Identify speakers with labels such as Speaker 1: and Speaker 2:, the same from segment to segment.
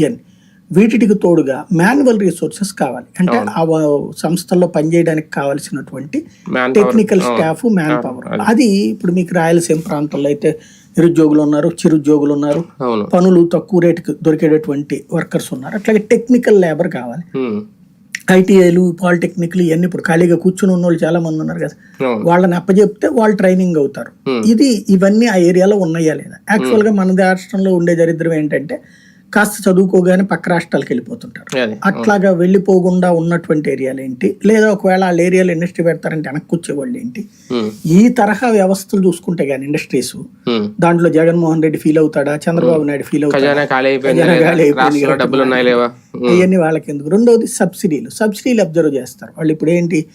Speaker 1: ఇవన్నీ వీటికి తోడుగా మాన్యువల్ రిసోర్సెస్ కావాలి. అంటే ఆ సంస్థల్లో పనిచేయడానికి కావాల్సినటువంటి టెక్నికల్ స్టాఫ్ మ్యాన్ పవర్ అది. ఇప్పుడు మీకు రాయలసీమ ప్రాంతంలో అయితే నిరుద్యోగులు ఉన్నారు చిరుద్యోగులు ఉన్నారు. పనులు తక్కువ రేటుకి దొరికేటటువంటి వర్కర్స్ ఉన్నారు. అట్లాగే టెక్నికల్ లేబర్ కావాలి. ఐటీఐలు పాలిటెక్నిక్లు ఇవన్నీ ఇప్పుడు ఖాళీగా కూర్చుని ఉన్న వాళ్ళు చాలా మంది ఉన్నారు కదా. వాళ్ళని అప్పచెప్తే వాళ్ళు ట్రైనింగ్ అవుతారు. ఇది ఇవన్నీ ఆ ఏరియాలో ఉన్నాయా లేదా? యాక్చువల్గా మన రాష్ట్రంలో ఉండే దరిద్రం ఏంటంటే కాస్త చదువుకోగానే పక్క రాష్ట్రాలకు వెళ్ళిపోతుంటారు. అట్లాగా వెళ్ళిపోకుండా ఉన్నటువంటి ఏరియాలు ఏంటి? లేదా ఒకవేళ వాళ్ళ ఏరియాలో ఇండస్ట్రీ పెడతారంటే వెనక్కి వచ్చేవాళ్ళు ఏంటి. ఈ తరహా వ్యవస్థలు చూసుకుంటే కానీ ఇండస్ట్రీస్. దాంట్లో జగన్మోహన్ రెడ్డి ఫీల్ అవుతాడా? చంద్రబాబు నాయుడు ఫీల్ అవుతాడా. ఇవన్నీ వాళ్ళకి ఎందుకు రెండవది సబ్సిడీలు. సబ్సిడీలు అబ్జర్వ్ చేస్తారు. వాళ్ళు ఇప్పుడు ఏంటి?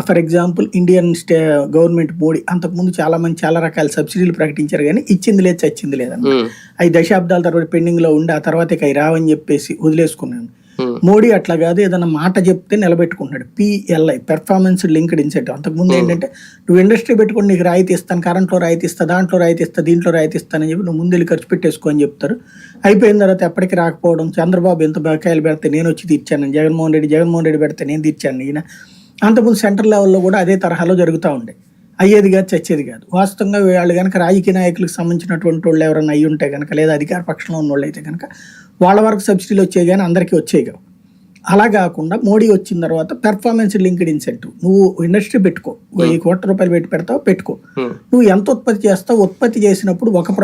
Speaker 1: For example Indian state government Modi అంతకుముందు చాలా మంది చాలా రకాల సబ్సిడీలు ప్రకటించారు కానీ ఇచ్చింది లేదు చచ్చింది లేదన్న
Speaker 2: ఉమ్.
Speaker 1: అవి దశాబ్దాల తర్వాత పెండింగ్లో ఉండి ఆ తర్వాత ఇక రావని చెప్పేసి వదిలేసుకున్నాను.
Speaker 2: ఉమ్.
Speaker 1: మోడీ అట్లా కాదు ఏదైనా మాట చెప్తే నిలబెట్టుకుంటాడు పిఎల్ఐ పెర్ఫార్మెన్స్ లింక్డ్ ఇన్సెంటివ్ అంతకుముందు ఏంటంటే నువ్వు ఇండస్ట్రీ పెట్టుకొని నీకు రాయితీ ఇస్తాను కరెంట్లో రాయితీ ఇస్తా దాంట్లో రాయితీ ఇస్తా దీంట్లో రాయితీ ఇస్తానని చెప్పి నువ్వు ముందు ఖర్చు పెట్టేసుకో అని చెప్తారు. అయిపోయిన తర్వాత ఎప్పటికి రాకపోవడం చంద్రబాబు ఎంత బకాయిలు పెడితే నేను వచ్చి తీర్చాను జగన్మోహన్ రెడ్డి జగన్మోహన్ రెడ్డి పెడితే నేను తీర్చాను ఈయన అంతకుముందు సెంట్రల్ లెవెల్లో కూడా అదే తరహాలో జరుగుతూ ఉండే. అయ్యేది కాదు చచ్చేది కాదు. వాస్తవంగా వాళ్ళు కనుక రాజకీయ నాయకులకు సంబంధించినటువంటి వాళ్ళు ఎవరైనా అయ్యి ఉంటే కనుక లేదా అధికార పక్షంలో ఉన్న వాళ్ళు అయితే కనుక వాళ్ళ వరకు సబ్సిడీలు వచ్చాయి కానీ అందరికీ వచ్చాయి కావు. అలా కాకుండా మోడీ వచ్చిన తర్వాత పెర్ఫార్మెన్స్ లింక్డ్ ఇన్సెంటివ్ నువ్వు ఇండస్ట్రీ పెట్టుకో. వెయ్యి కోట్ల రూపాయలు పెట్టి పెడతావు పెట్టుకో.
Speaker 2: ఉమ్.
Speaker 1: నువ్వు ఎంత ఉత్పత్తి చేస్తావు ఉత్పత్తి చేసినప్పుడు ఒక